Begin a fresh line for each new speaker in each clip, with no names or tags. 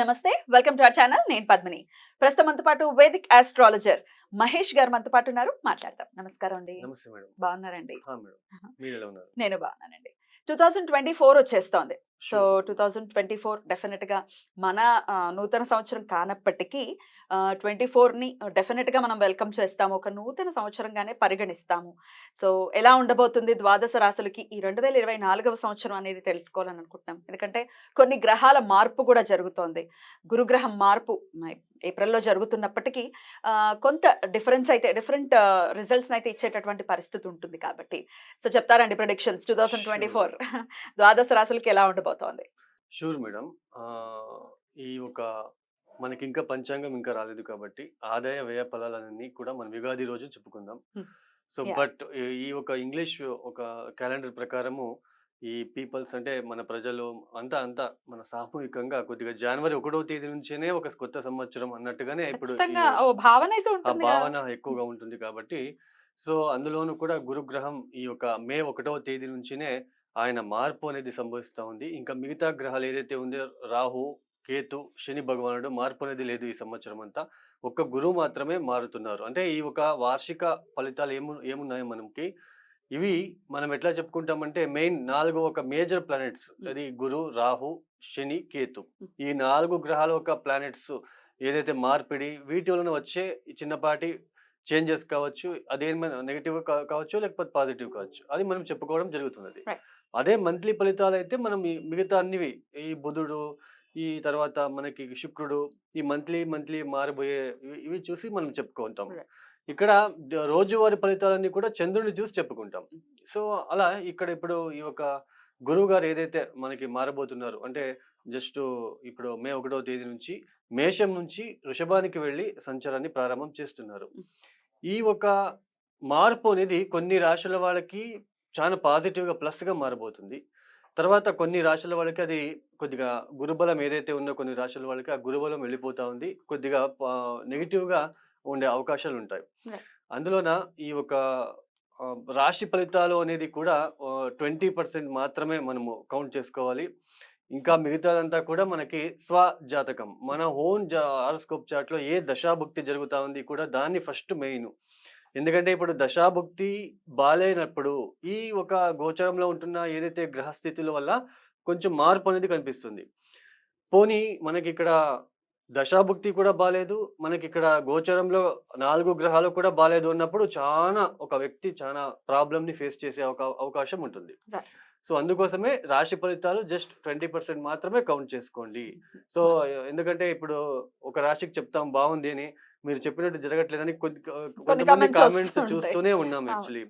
నమస్తే welcome to our channel. నేను పద్మిని. ప్రస్తుతం మనతో పాటు వేదిక్ ఆస్ట్రాలజర్ మహేష్ గారు మనతో పాటు ఉన్నారు. మాట్లాడదాం. నమస్కారం అండి.
నమస్తే మేడం.
బాగున్నారండి. నేను బాగున్నానండి. టూ థౌజండ్ ట్వంటీ ఫోర్ వచ్చేస్తోంది. So two thousand twenty four డెఫినెట్గా మన నూతన సంవత్సరం కానప్పటికీ ట్వంటీ ఫోర్ని డెఫినెట్గా మనం వెల్కమ్ చేస్తాము. ఒక నూతన సంవత్సరంగానే పరిగణిస్తాము. సో ఎలా ఉండబోతుంది ద్వాదశ రాశులకి ఈ రెండు వేల ఇరవై నాలుగవ సంవత్సరం అనేది తెలుసుకోవాలని అనుకుంటున్నాం ఎందుకంటే కొన్ని గ్రహాల మార్పు కూడా జరుగుతోంది. గురుగ్రహం మార్పు ఏప్రిల్లో జరుగుతున్నప్పటికీ కొంత డిఫరెన్స్ అయితే డిఫరెంట్ రిజల్ట్స్ అయితే ఇచ్చేటటువంటి పరిస్థితి ఉంటుంది కాబట్టి. సో చెప్తారండి predictions? Two thousand twenty four ద్వాదశ రాశులకి ఎలా ఉండబోతోంది?
షూర్ మేడం ఆ, ఈ ఒక మనకి ఇంకా పంచాంగం ఇంకా రాలేదు కాబట్టి ఆదాయ వ్యయ ఫలాలన్నీ కూడా మనం యుగాది రోజు చెప్పుకుందాం. సో. బట్ ఈ ఒక ఇంగ్లీష్ ఒక క్యాలెండర్ ప్రకారము ఈ పీపుల్స్ అంటే మన ప్రజలు అంతా అంతా మన సామూహికంగా కొద్దిగా జనవరి ఒకటో తేదీ నుంచేనే ఒక కొత్త సంవత్సరం అన్నట్టుగానే ఇప్పుడు
భావన
ఎక్కువగా ఉంటుంది కాబట్టి సో అందులోనూ కూడా గురుగ్రహం ఈ యొక్క మే ఒకటవ తేదీ నుంచినే ఆయన మార్పు అనేది సంభవిస్తూ ఉంది. ఇంకా మిగతా గ్రహాలు ఏదైతే ఉందో రాహు కేతు శని భగవానుడు మార్పు అనేది లేదు ఈ సంవత్సరం అంతా. ఒక్క గురువు మాత్రమే మారుతున్నారు. అంటే ఈ ఒక వార్షిక ఫలితాలు ఏము ఏమున్నాయి మనకి? ఇవి మనం ఎట్లా చెప్పుకుంటామంటే మెయిన్ నాలుగు ఒక మేజర్ ప్లానెట్స్. అది గురు రాహు శని కేతు. ఈ నాలుగు గ్రహాల ఒక ప్లానెట్స్ ఏదైతే మార్పిడి వీటి వలన వచ్చే చిన్నపాటి చేంజెస్ కావచ్చు అదేమైనా నెగిటివ్ కావచ్చు లేకపోతే పాజిటివ్ కావచ్చు. అది మనం చెప్పుకోవడం జరుగుతున్నది. అదే మంత్లీ ఫలితాలు అయితే మనం ఈ మిగతా అన్నివి ఈ బుధుడు ఈ తర్వాత మనకి శుక్రుడు ఈ మంత్లీ మంత్లీ మారిపోయే ఇవి- ఇవి చూసి మనం చెప్పుకుంటాం.
Right.
ఇక్కడ ద- రోజువారీ ఫలితాలన్నీ కూడా చంద్రుడిని చూసి చెప్పుకుంటాం. సో అలా ఇక్కడ ఇప్పుడు ఈ యొక్క గురువు గారు ఏదైతే మనకి మారబోతున్నారు అంటే జస్ట్ ఇప్పుడు మే ఒకటో తేదీ నుంచి మేషం నుంచి వృషభానికి వెళ్ళి సంచారాన్ని ప్రారంభం చేస్తున్నారు. ఈ ఒక మార్పు అనేది కొన్ని రాశుల వాళ్ళకి చాలా పాజిటివ్గా ప్లస్గా మారబోతుంది. తర్వాత కొన్ని రాశుల వాళ్ళకి అది కొద్దిగా గురుబలం ఏదైతే ఉందో కొన్ని రాశుల వాళ్ళకి ఆ గురుబలం వెళ్ళిపోతా ఉంది. కొద్దిగా నెగిటివ్గా ఉండే అవకాశాలు ఉంటాయి. అందులోన ఈ ఒక రాశి ఫలితాలు అనేది కూడా ట్వంటీ పర్సెంట్ మాత్రమే మనము కౌంట్ చేసుకోవాలి. ఇంకా మిగతాదంతా కూడా మనకి స్వ జాతకం మన ఓన్ హారోస్కోప్ చార్ట్లో ఏ దశాభుక్తి జరుగుతా ఉంది కూడా దాన్ని ఫస్ట్ మెయిన్. ఎందుకంటే ఇప్పుడు దశాభుక్తి బాలేనప్పుడు ఈ ఒక గోచరంలో ఉంటున్న ఏదైతే గ్రహస్థితుల వల్ల కొంచెం మార్పు అనేది కనిపిస్తుంది. పోనీ మనకి ఇక్కడ దశాభుక్తి కూడా బాలేదు మనకి ఇక్కడ గోచరంలో నాలుగు గ్రహాలు కూడా బాలేదు అన్నప్పుడు చాలా ఒక వ్యక్తి చాలా ప్రాబ్లమ్ని ఫేస్ చేసే ఒక అవకాశం ఉంటుంది. సో అందుకోసమే రాశి ఫలితాలు జస్ట్ ట్వంటీ పర్సెంట్ మాత్రమే కౌంట్ చేసుకోండి. సో ఎందుకంటే ఇప్పుడు ఒక రాశికి చెప్తాం బాగుంది అని మీరు చెప్పినట్టు జరగట్లేదని కొద్ది కొంతమంది కామెంట్స్. చూస్తూనే ఉన్నాం యాక్చువల్లీ.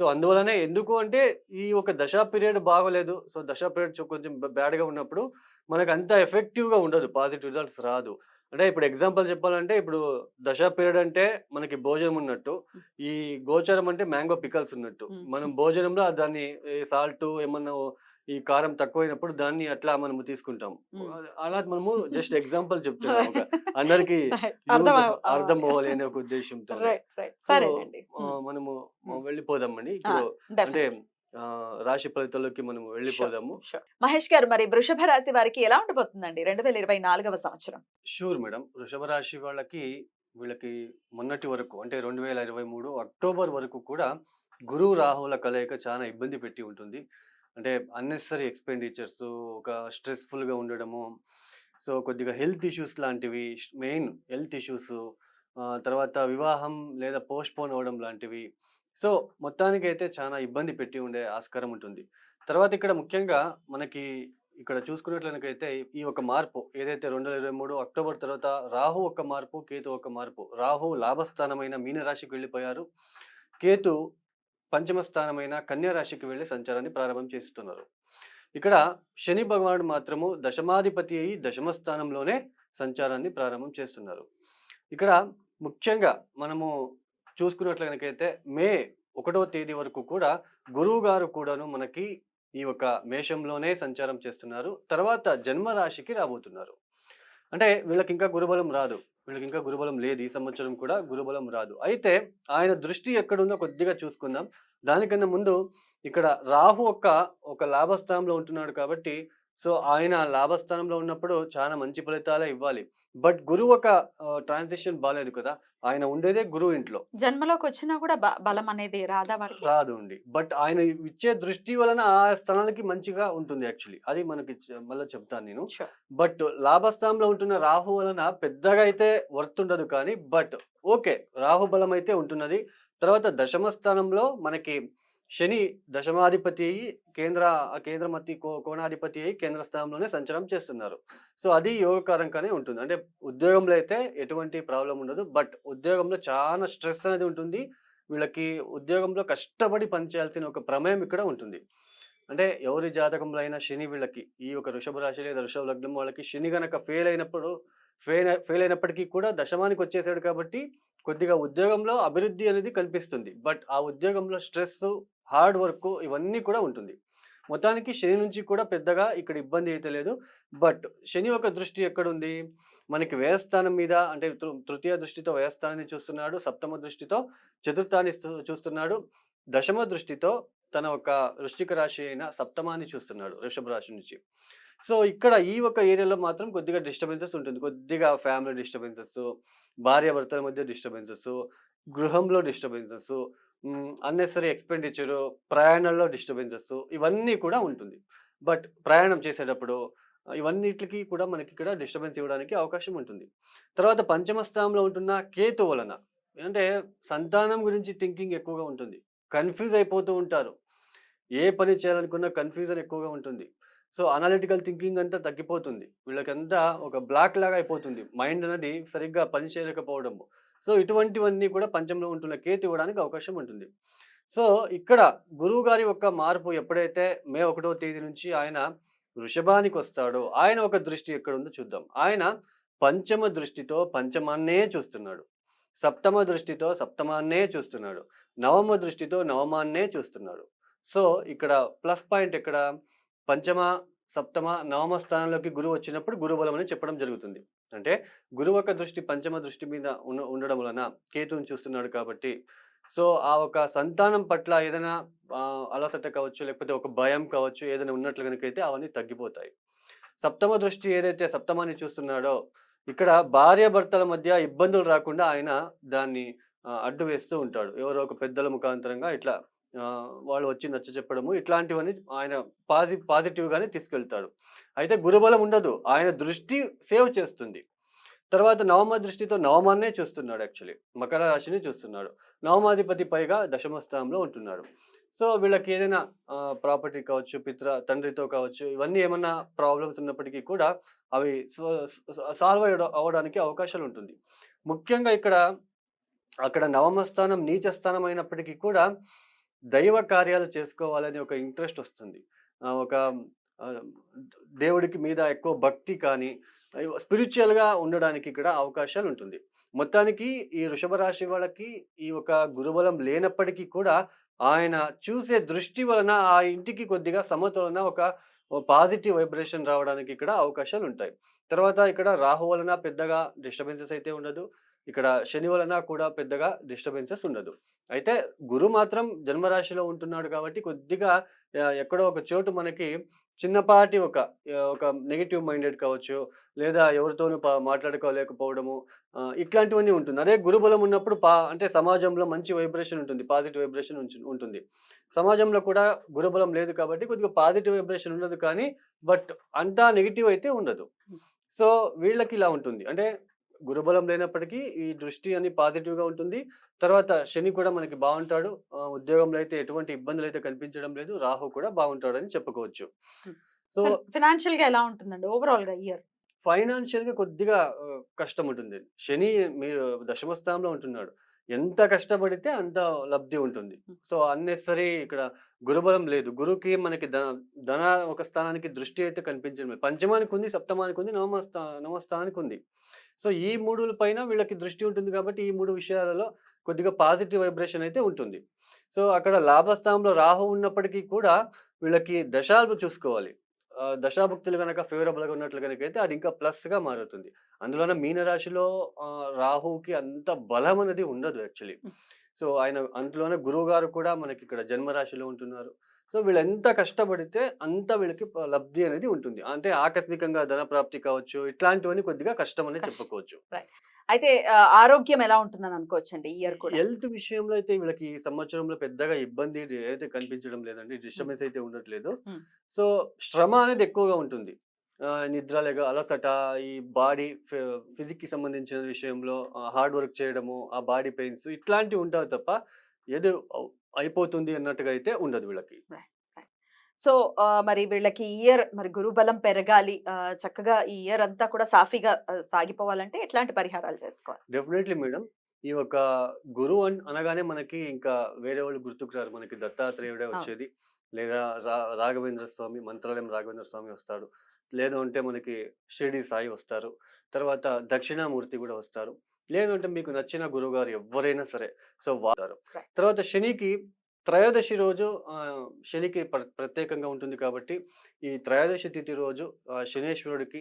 సో అందువలనే ఎందుకు అంటే ఈ ఒక దశా పీరియడ్ బాగోలేదు సో దశా పీరియడ్ కొంచెం బ్యాడ్గా ఉన్నప్పుడు మనకు అంత ఎఫెక్టివ్గా ఉండదు పాజిటివ్ రిజల్ట్స్ రాదు అంటే ఇప్పుడు ఎగ్జాంపుల్ చెప్పాలంటే ఇప్పుడు దశా పీరియడ్ అంటే మనకి భోజనం ఉన్నట్టు ఈ గోచరం అంటే మ్యాంగో పికల్స్ ఉన్నట్టు. మనం భోజనంలో దాన్ని సాల్ట్ ఏమన్నా ఈ కారం తక్కువైనప్పుడు దాన్ని అట్లా మనము తీసుకుంటాం. అలా మనము జస్ట్ ఎగ్జాంపుల్ చెప్తున్నాం. అందరికి.
అర్థం అవ్వాలి.
అనే ఒక ఉద్దేశంతో. మనము. వెళ్ళిపోదామండి. ఇప్పుడు అంటే రాశి ఫలితాల్లోకి మనం వెళ్ళిపోదాము.
మహేష్ గారు మరి వృషభ రాశి వారికి ఎలా ఉండబోతుందండి రెండు వేల ఇరవై నాలుగవ సంవత్సరం?
Sure madam. వృషభ రాశి వాళ్ళకి వీళ్ళకి మొన్నటి వరకు అంటే రెండు వేల ఇరవై మూడు అక్టోబర్ వరకు కూడా గురువు రాహుల కలయిక చాలా ఇబ్బంది పెట్టి ఉంటుంది. అంటే అన్నెసరీ ఎక్స్పెండిచర్స్ ఒక స్ట్రెస్ఫుల్గా ఉండడము. సో కొద్దిగా హెల్త్ ఇష్యూస్ లాంటివి మెయిన్ హెల్త్ ఇష్యూస్ తర్వాత వివాహం లేదా పోస్ట్పోన్ అవ్వడం లాంటివి. సో మొత్తానికి అయితే చాలా ఇబ్బంది పెట్టి ఉండే ఆస్కారం ఉంటుంది. తర్వాత ఇక్కడ ముఖ్యంగా మనకి ఇక్కడ చూసుకున్నట్లయితే ఈ ఒక మార్పు ఏదైతే రెండు వేల ఇరవై మూడు అక్టోబర్ తర్వాత రాహు ఒక మార్పు కేతు ఒక మార్పు. రాహు లాభస్థానమైన మీన రాశికి వెళ్ళిపోయారు. కేతు పంచమ స్థానమైన కన్యా రాశికి వెళ్ళి సంచారాన్ని ప్రారంభం చేస్తున్నారు. ఇక్కడ శని భగవానుడు మాత్రము దశమాధిపతి అయి దశమ స్థానంలోనే సంచారాన్ని ప్రారంభం చేస్తున్నారు. ఇక్కడ ముఖ్యంగా మనము చూసుకున్నట్లయితే మే ఒకటో తేదీ వరకు కూడా గురువు గారు కూడాను మనకి ఈ యొక్క మేషంలోనే సంచారం చేస్తున్నారు. తర్వాత జన్మ రాశికి రాబోతున్నారు. అంటే వీళ్ళకి ఇంకా గురుబలం రాదు. వీళ్ళకి ఇంకా గురుబలం లేదు. ఈ సంవత్సరం కూడా గురుబలం రాదు. అయితే ఆయన దృష్టి ఎక్కడుందో కొద్దిగా చూసుకుందాం. దానికన్నా ముందు ఇక్కడ రాహు ఒక్క ఒక లాభస్థానంలో ఉంటున్నాడు కాబట్టి సో ఆయన లాభస్థానంలో ఉన్నప్పుడు చాలా మంచి ఫలితాలే ఇవ్వాలి. బట్ గురువు ఒక ట్రాన్సిషన్ బాగాలేదు కదా! ఆయన ఉండేదే గురువు ఇంట్లో.
జన్మలోకి వచ్చినా కూడా బలం అనేది రాదా
రాదు ఉండి. బట్ ఆయన ఇచ్చే దృష్టి వలన ఆ స్థానాలకి మంచిగా ఉంటుంది యాక్చువల్లీ. అది మనకి మళ్ళీ చెప్తాను నేను. బట్ లాభస్థానంలో ఉంటున్న రాహు వలన పెద్దగా అయితే వర్త్ ఉండదు కానీ బట్ ఓకే రాహు బలం అయితే ఉంటున్నది. తర్వాత దశమ స్థానంలో మనకి శని దశమాధిపతి అయ్యి కేంద్ర ఆ కేంద్రమతి కో- కోణాధిపతి అయ్యి కేంద్ర స్థానంలోనే సంచారం చేస్తున్నారు. సో అది యోగకారంగానే ఉంటుంది. అంటే ఉద్యోగంలో అయితే ఎటువంటి ప్రాబ్లం ఉండదు. బట్ ఉద్యోగంలో చాలా స్ట్రెస్ అనేది ఉంటుంది. వీళ్ళకి ఉద్యోగంలో కష్టపడి పనిచేయాల్సిన ఒక ప్రమేయం ఇక్కడ ఉంటుంది. అంటే ఎవరి జాతకంలో అయినా శని వీళ్ళకి ఈ ఒక వృషభ రాశి లేదా వృషభ లగ్నం వాళ్ళకి శని గనక ఫెయిల్ అయినప్పుడు ఫెయిల్ ఫెయిల్ అయినప్పటికీ కూడా దశమానికి వచ్చేసాడు కాబట్టి కొద్దిగా ఉద్యోగంలో అభివృద్ధి అనేది కల్పిస్తుంది. బట్ ఆ ఉద్యోగంలో స్ట్రెస్ హార్డ్ వర్క్ ఇవన్నీ కూడా ఉంటుంది. మొత్తానికి శని నుంచి కూడా పెద్దగా ఇక్కడ ఇబ్బంది అయితే లేదు. బట్ శని యొక్క దృష్టి ఎక్కడుంది? మనకి వ్యయస్థానం మీద అంటే తృ- తృతీయ దృష్టితో వ్యయస్థానాన్ని చూస్తున్నాడు సప్తమ దృష్టితో చతుర్థాన్ని చూస్తున్నాడు. దశమ దృష్టితో తన ఒక వృష్టిక రాశి అయిన సప్తమాన్ని చూస్తున్నాడు వృషభ రాశి నుంచి. సో ఇక్కడ ఈ ఒక ఏరియాలో మాత్రం కొద్దిగా డిస్టర్బెన్సెస్ ఉంటుంది. కొద్దిగా ఫ్యామిలీ డిస్టర్బెన్సెస్ భార్యాభర్తల మధ్య డిస్టర్బెన్సెస్ గృహంలో డిస్టర్బెన్సెస్ అన్నెసరీ ఎక్స్పెండిచరు ప్రయాణంలో డిస్టర్బెన్సెస్ ఇవన్నీ కూడా ఉంటుంది. బట్ ప్రయాణం చేసేటప్పుడు ఇవన్నిటికి కూడా మనకి ఇక్కడ డిస్టర్బెన్స్ ఇవ్వడానికి అవకాశం ఉంటుంది. తర్వాత పంచమ స్థానంలో ఉంటున్న కేతు వలన అంటే సంతానం గురించి థింకింగ్ ఎక్కువగా ఉంటుంది. కన్ఫ్యూజ్ అయిపోతూ ఉంటారు. ఏ పని చేయాలనుకున్నా కన్ఫ్యూజన్ ఎక్కువగా ఉంటుంది. సో అనాలిటికల్ థింకింగ్ అంతా తగ్గిపోతుంది. వీళ్ళకంతా ఒక బ్లాక్ లాగా అయిపోతుంది. మైండ్ అనేది సరిగ్గా పని చేయలేకపోవడము. సో ఇటువంటివన్నీ కూడా పంచంలో ఉంటున్న కేతు ఇవ్వడానికి అవకాశం ఉంటుంది. సో ఇక్కడ గురువు గారి యొక్క మార్పు ఎప్పుడైతే మే ఒకటో తేదీ నుంచి ఆయన వృషభానికి వస్తాడో ఆయన ఒక దృష్టి ఎక్కడ ఉందో చూద్దాం. ఆయన పంచమ దృష్టితో పంచమాన్నే చూస్తున్నాడు. సప్తమ దృష్టితో సప్తమాన్నే చూస్తున్నాడు. నవమ దృష్టితో నవమాన్నే చూస్తున్నాడు. సో ఇక్కడ ప్లస్ పాయింట్ ఇక్కడ పంచమ సప్తమ నవమ స్థానంలోకి గురువు వచ్చినప్పుడు గురుబలం అని చెప్పడం జరుగుతుంది. అంటే గురువు దృష్టి పంచమ దృష్టి మీద ఉన్న ఉండడం వలన కేతువుని చూస్తున్నాడు కాబట్టి. సో ఆ ఒక సంతానం పట్ల ఏదైనా అలసట కావచ్చు లేకపోతే ఒక భయం కావచ్చు ఏదైనా ఉన్నట్లు కనుకైతే అవన్నీ తగ్గిపోతాయి. సప్తమ దృష్టి ఏదైతే సప్తమాన్ని చూస్తున్నాడో ఇక్కడ భార్య భర్తల మధ్య ఇబ్బందులు రాకుండా ఆయన దాన్ని అడ్డు వేస్తూ ఉంటాడు. ఎవరో ఒక పెద్దల ముఖాంతరంగా ఇట్లా వాళ్ళు వచ్చి నచ్చ చెప్పడము ఇట్లాంటివన్నీ ఆయన పాజి పాజిటివ్గానే తీసుకెళ్తాడు. అయితే గురుబలం ఉండదు. ఆయన దృష్టి సేవ్ చేస్తుంది. తర్వాత నవమ దృష్టితో నవమాన్నే చూస్తున్నాడు యాక్చువల్లీ. మకర రాశిని చూస్తున్నాడు. నవమాధిపతి పైగా దశమ స్థానంలో ఉంటున్నాడు. సో వీళ్ళకి ఏదైనా ప్రాపర్టీ కావచ్చు పిత్ర తండ్రితో కావచ్చు ఇవన్నీ ఏమన్నా ప్రాబ్లమ్స్ ఉన్నప్పటికీ కూడా అవి సాల్వ్ అవ్వడానికి అవకాశాలు ఉంటుంది. ముఖ్యంగా ఇక్కడ అక్కడ నవమ స్థానం నీచ స్థానం అయినప్పటికీ కూడా దైవ కార్యాలు చేసుకోవాలని ఒక ఇంట్రెస్ట్ వస్తుంది. ఒక దేవుడికి మీద ఎక్కువ భక్తి కానీ స్పిరిచువల్గా ఉండడానికి ఇక్కడ అవకాశాలు ఉంటుంది. మొత్తానికి ఈ వృషభ రాశి వాళ్ళకి ఈ ఒక గురుబలం లేనప్పటికీ కూడా ఆయన చూసే దృష్టి వలన ఆ ఇంటికి కొద్దిగా సమతులన ఒక పాజిటివ్ వైబ్రేషన్ రావడానికి ఇక్కడ అవకాశాలు ఉంటాయి. తర్వాత ఇక్కడ రాహు వలన పెద్దగా డిస్టర్బెన్సెస్ అయితే ఉండదు. ఇక్కడ శని వలన కూడా పెద్దగా డిస్టర్బెన్సెస్ ఉండదు. అయితే గురు మాత్రం జన్మరాశిలో ఉంటున్నాడు కాబట్టి కొద్దిగా ఎక్కడో ఒక చోటు మనకి చిన్నపాటి ఒక ఒక నెగిటివ్ మైండెడ్ కావచ్చు లేదా ఎవరితోనూ పా- మాట్లాడుకోలేకపోవడము ఇట్లాంటివన్నీ ఉంటుంది. అదే గురుబలం ఉన్నప్పుడు పా అంటే సమాజంలో మంచి వైబ్రేషన్ ఉంటుంది పాజిటివ్ వైబ్రేషన్ ఉంటుంది. సమాజంలో కూడా గురుబలం లేదు కాబట్టి కొద్దిగా పాజిటివ్ వైబ్రేషన్ ఉండదు కానీ బట్ అంతా నెగిటివ్ అయితే ఉండదు. సో వీళ్ళకి ఇలా ఉంటుంది. అంటే గురుబలం లేనప్పటికీ ఈ దృష్టి అని పాజిటివ్గా ఉంటుంది. తర్వాత శని కూడా మనకి బాగుంటాడు. ఉద్యోగంలో అయితే ఎటువంటి ఇబ్బందులు అయితే కనిపించడం లేదు. రాహు కూడా బాగుంటాడని చెప్పుకోవచ్చు. సో
ఫినాన్షియల్గా ఎలా ఉంటుందండి? ఓవరాల్గా ఇయర్?
ఫైనాన్షియల్గా కొద్దిగా కష్టం ఉంటుంది శని మీరు దశమ స్థానంలో ఉంటున్నాడు. ఎంత కష్టపడితే అంత లబ్ధి ఉంటుంది. సో అన్నెసరీ ఇక్కడ గురుబలం లేదు. గురుకి మనకి ధన ధన ఒక స్థానానికి దృష్టి అయితే కనిపించడం లేదు పంచమానికి ఉంది సప్తమానికి ఉంది నవమ స్థా నవమ స్థానానికి ఉంది సో ఈ మూడు పైన వీళ్ళకి దృష్టి ఉంటుంది కాబట్టి ఈ మూడు విషయాలలో కొద్దిగా పాజిటివ్ వైబ్రేషన్ అయితే ఉంటుంది. సో అక్కడ లాభస్థానంలో రాహు ఉన్నప్పటికీ కూడా వీళ్ళకి దశాలు చూసుకోవాలి. దశాభుక్తులు కనుక ఫేవరబుల్గా ఉన్నట్లు కనుక అయితే అది ఇంకా ప్లస్గా మారుతుంది. అందులోనే మీనరాశిలో రాహుకి అంత బలం అనేది ఉండదు యాక్చువల్లీ. సో ఆయన అందులోనే గురువు గారు కూడా మనకి ఇక్కడ జన్మరాశిలో ఉంటున్నారు. సో వీళ్ళు ఎంత కష్టపడితే అంత వీళ్ళకి లబ్ధి అనేది ఉంటుంది. అంటే ఆకస్మికంగా ధన ప్రాప్తి కావచ్చు ఇట్లాంటివన్నీ కొద్దిగా కష్టం అనేది. చెప్పుకోవచ్చు.
అయితే ఆరోగ్యం ఎలా ఉంటుందని అనుకోవచ్చండి ఇయర్ కూడా?
హెల్త్ విషయంలో అయితే వీళ్ళకి ఈ సంవత్సరంలో పెద్దగా ఇబ్బంది అయితే కనిపించడం లేదండి డిస్టర్బెన్స్ అయితే ఉండట్లేదు. సో శ్రమ అనేది ఎక్కువగా ఉంటుంది. నిద్ర లేక అలసట ఈ బాడీ ఫిజిక్కి సంబంధించిన విషయంలో హార్డ్ వర్క్ చేయడము ఆ బాడీ పెయిన్స్ ఇట్లాంటివి ఉంటాయి తప్ప ఏదో అయిపోతుంది అన్నట్టుగా అయితే ఉండదు వీళ్ళకి.
సో మరి వీళ్ళకి ఈ ఇయర్ మరి గురుబలం పెరగాలి. చక్కగా ఈ ఇయర్ అంతా కూడా సాఫీగా సాగిపోవాలంటే ఎట్లాంటి పరిహారాలు చేసుకోవాలి?
Definitely madam. ఈ ఒక గురువు అన్ అనగానే మనకి ఇంకా వేరే వాళ్ళు గుర్తుకు రారు. మనకి దత్తాత్రేయుడే వచ్చేది. లేదా రాఘవేంద్ర స్వామి మంత్రాలయం రాఘవేంద్ర స్వామి వస్తాడు. లేదు అంటే మనకి షిరిడి సాయి వస్తారు. తర్వాత దక్షిణామూర్తి కూడా వస్తారు. లేదు అంటే మీకు నచ్చిన గురువు గారు ఎవరైనా సరే సో వారు. తర్వాత శనికి త్రయోదశి రోజు శనికి ప్ర- ప్రత్యేకంగా ఉంటుంది కాబట్టి ఈ త్రయోదశి తిథి రోజు శనేశ్వరుడికి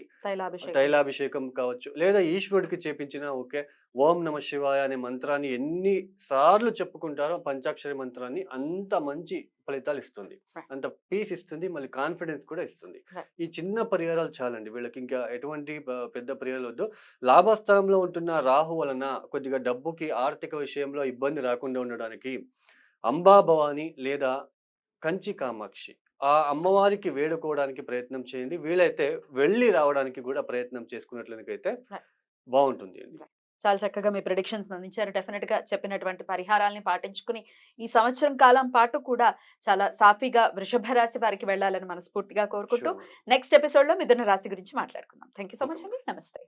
తైలాభిషేకం.
కావచ్చు. లేదా ఈశ్వరుడికి చేపించిన ఓకే. ఓం నమ శివాయ అనే మంత్రాన్ని ఎన్ని సార్లు చెప్పుకుంటారో పంచాక్షరి మంత్రాన్ని అంత మంచి ఫలితాలు ఇస్తుంది. అంత పీస్ ఇస్తుంది మళ్ళీ కాన్ఫిడెన్స్ కూడా ఇస్తుంది. ఈ చిన్న పరిహారాలు చాలండి. వీళ్ళకి ఇంకా ఎటువంటి పెద్ద పరిహారాలు వద్దు. లాభస్థలంలో ఉంటున్న రాహు వలన కొద్దిగా డబ్బుకి ఆర్థిక విషయంలో ఇబ్బంది రాకుండా ఉండడానికి అంబా భవాని లేదా కంచి కామాక్షి. ఆ అమ్మవారికి వేడుకోవడానికి ప్రయత్నం చేయండి. వీలైతే వెళ్ళి రావడానికి కూడా ప్రయత్నం చేసుకున్నట్లయితే. బాగుంటుంది అండి.
చాలా చక్కగా మీ ప్రిడిక్షన్స్ అందించారు. డెఫినెట్గా చెప్పినటువంటి పరిహారాల్ని పాటించుకుని ఈ సంవత్సరం కాలం పాటు కూడా చాలా సాఫీగా వృషభ రాశి వారికి వెళ్ళాలని మనస్ఫూర్తిగా కోరుకుంటూ. నెక్స్ట్ ఎపిసోడ్లో మిథున రాశి గురించి మాట్లాడుకుందాం. Thank you so much. అండి. నమస్తే.